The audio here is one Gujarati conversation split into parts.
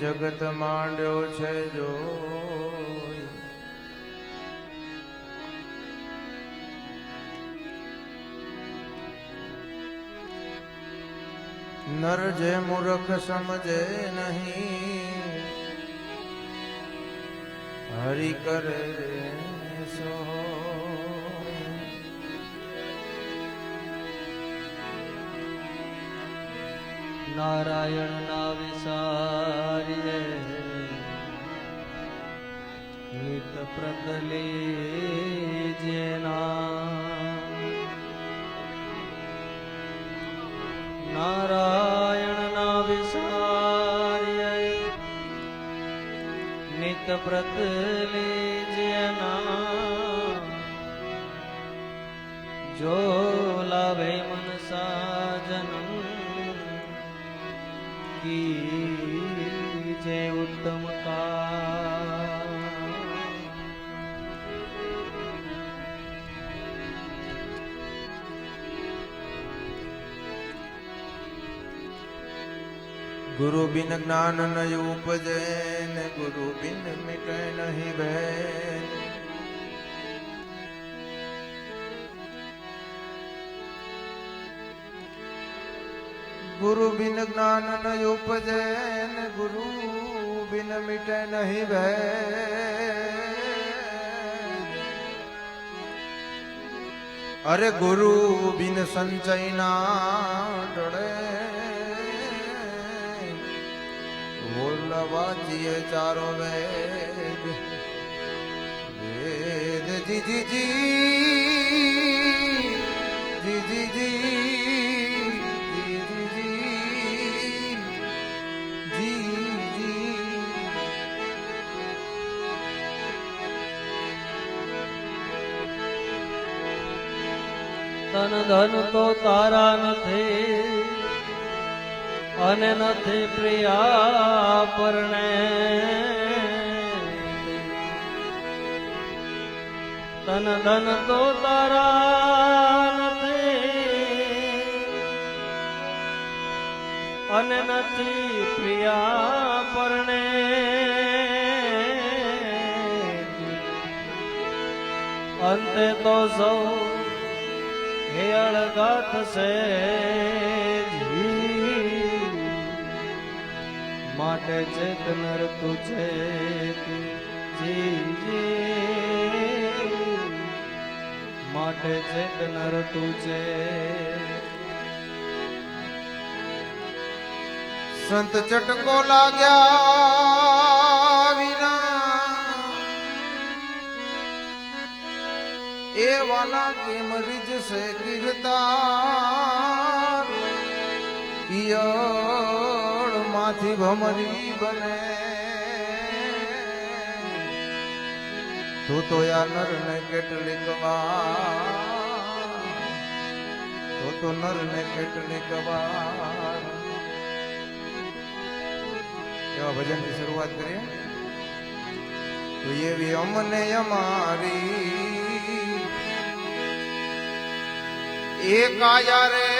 જગત માંડ્યો છે જો નર જે મૂર્ખ સમજે નહીં હરિ કરે સો. નારાયણ ના વિસારીએ. નિત પ્રતલે જેના નારાયણ ના વિસારીએ. નિત પ્રતલે જેના જો કી જય ઉત્તમ કા ગુરુ બિન જ્ઞાન ન ઉપજે ને ગુરુ બિન મિટે નહીં ભેદ ગુરુ બિન જ્ઞાન નય ઉપજે ને ગુરુ બિન મિટે નહીં ભેદ અરે ગુરુ બિન સંચય ના ડળે. બોલવાજીએ ચારો વેદ વેદ જી જી જી જી જી જી જી. તન ધન તો તારા નથી અને નથી પ્રિયા પરણે તન ધન તો તારા નથી અને નથી પ્રિયા પરણે અંતે તો સૌ અળગત છે માટે ચેતનર તુજે માટે ચેતનર તુજે સંત ચટકો લાગ્યા. એ વાલા કેમ રીજશે કીર્તા પિયળમાંથી ભમરી બને તું તો યા નર ને કેટલીક વાર તો તો નર ને કેટલીક વાર એવા ભજનથી શરૂઆત કરીએ તો એવી અમને અમારી એકાયા રે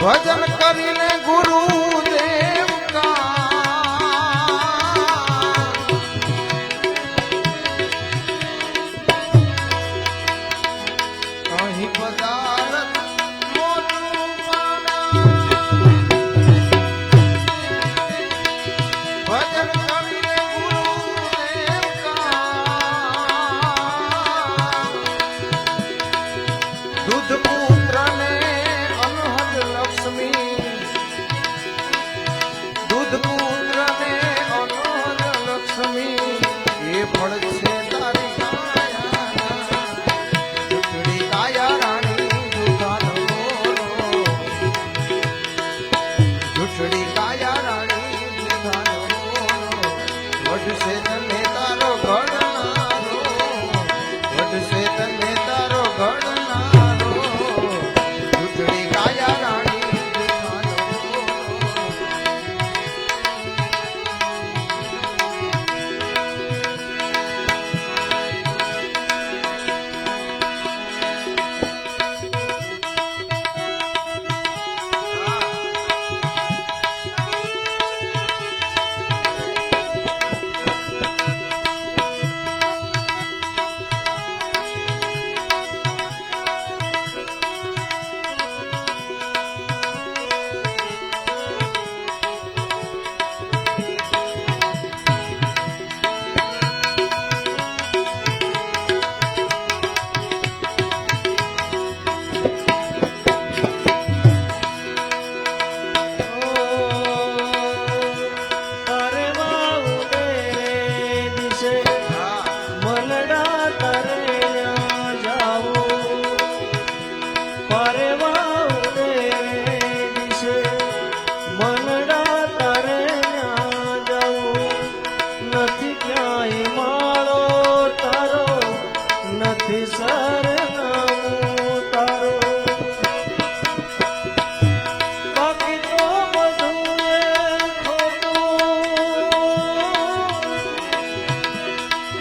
ભજન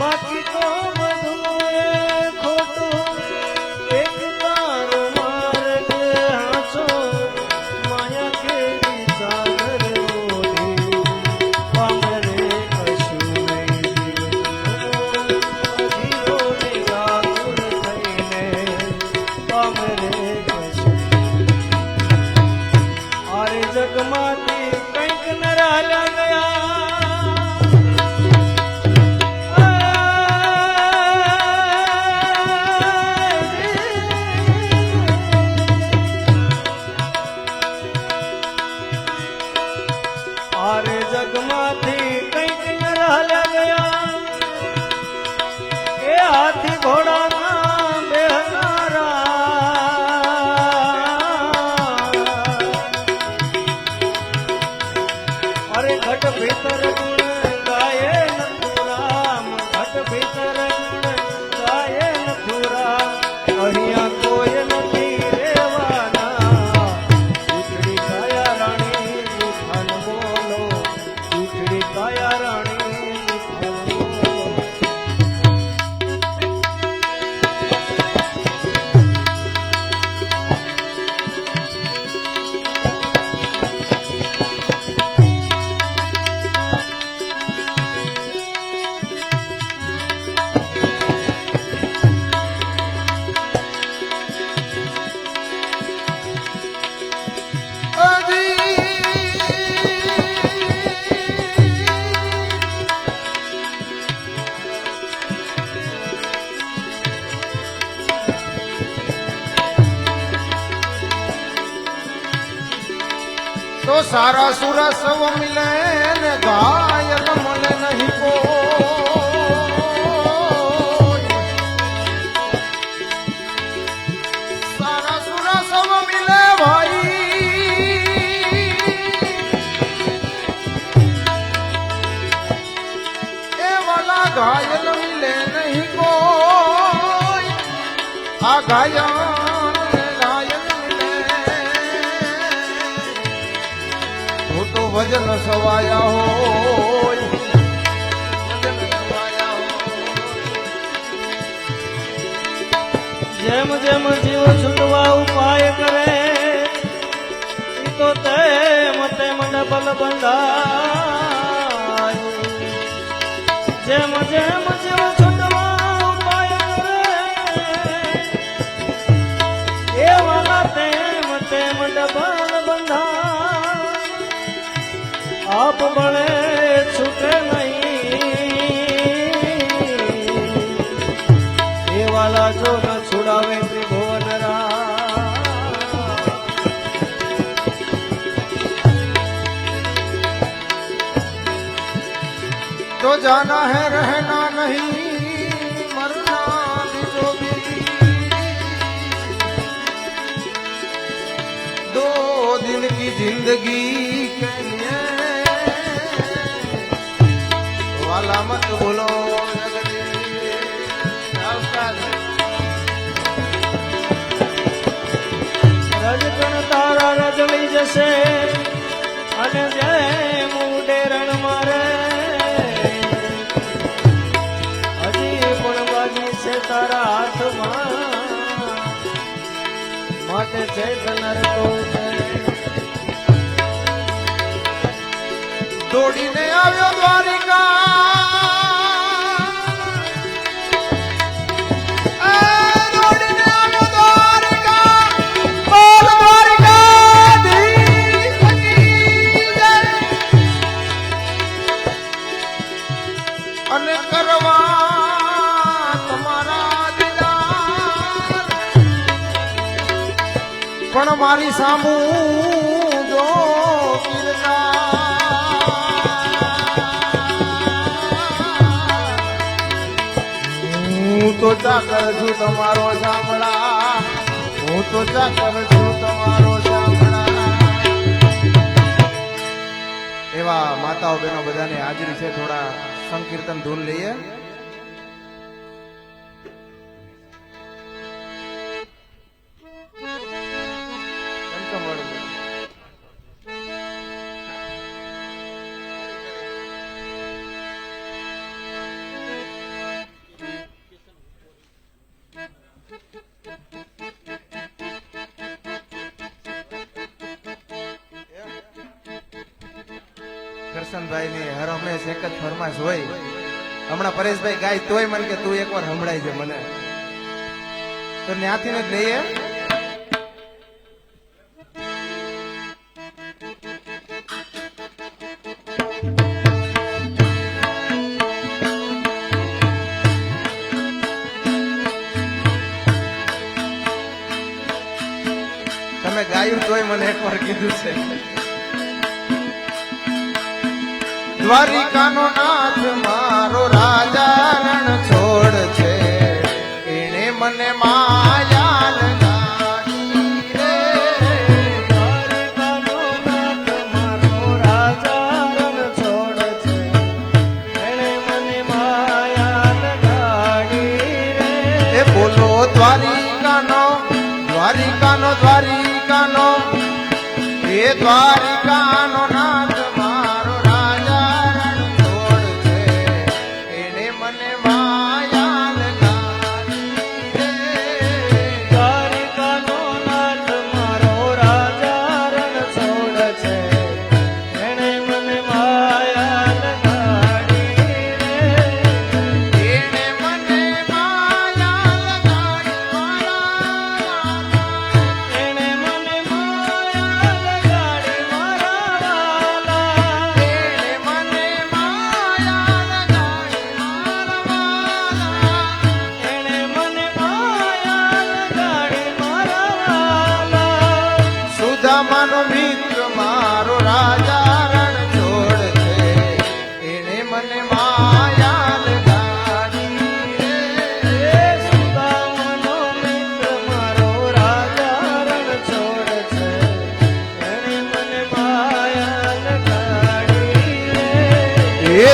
બાકી તો તો સારા સુરા સવ મિલે ને ઘાયલ મળે નહીં કોઈ સારા સુરા સવ મિલે ભાઈ. એ વાલા ઘાયલ મિલે નહીં કોઈ આ ઘાયલ ભજન સવાયા હોય. જેમ જેમ જીવ છૂટવા ઉપાય કરે બણે છૂટે નહીં. એ વાલા જો ન છોડાવે ત્રિભુવન તો જાના હે રહેના નહીં મરના બીજો દો દિન કી જિંદગી મત ભૂલો. રજકણ તારા રજવી જશે અને જય મુડે રણ મારે. હજી પણ બાજી છે તારા હાથમાં. માટે જય નરકો દોડીને આવ્યો દ્વારિકા. પણ મારી સામુ જો હું તો ચાકર છું તમારો સાંભળા હું તો ચાકર છું તમારો એવા માતાઓ બહેનો બધાને હાજરી છે. થોડા સંકીર્તન ધૂન લઈએ. હમણાં પરેશભાઈ ગાય તોય મને કે તું એકવાર સંભળાય છે મને. તો ત્યાંથી ને જ એ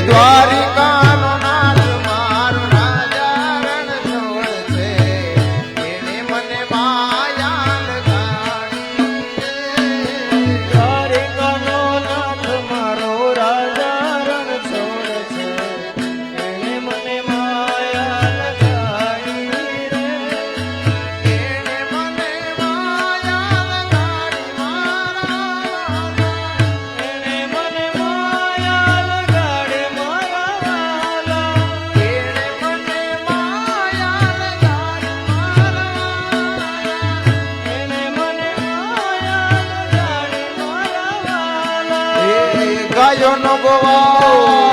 હે એ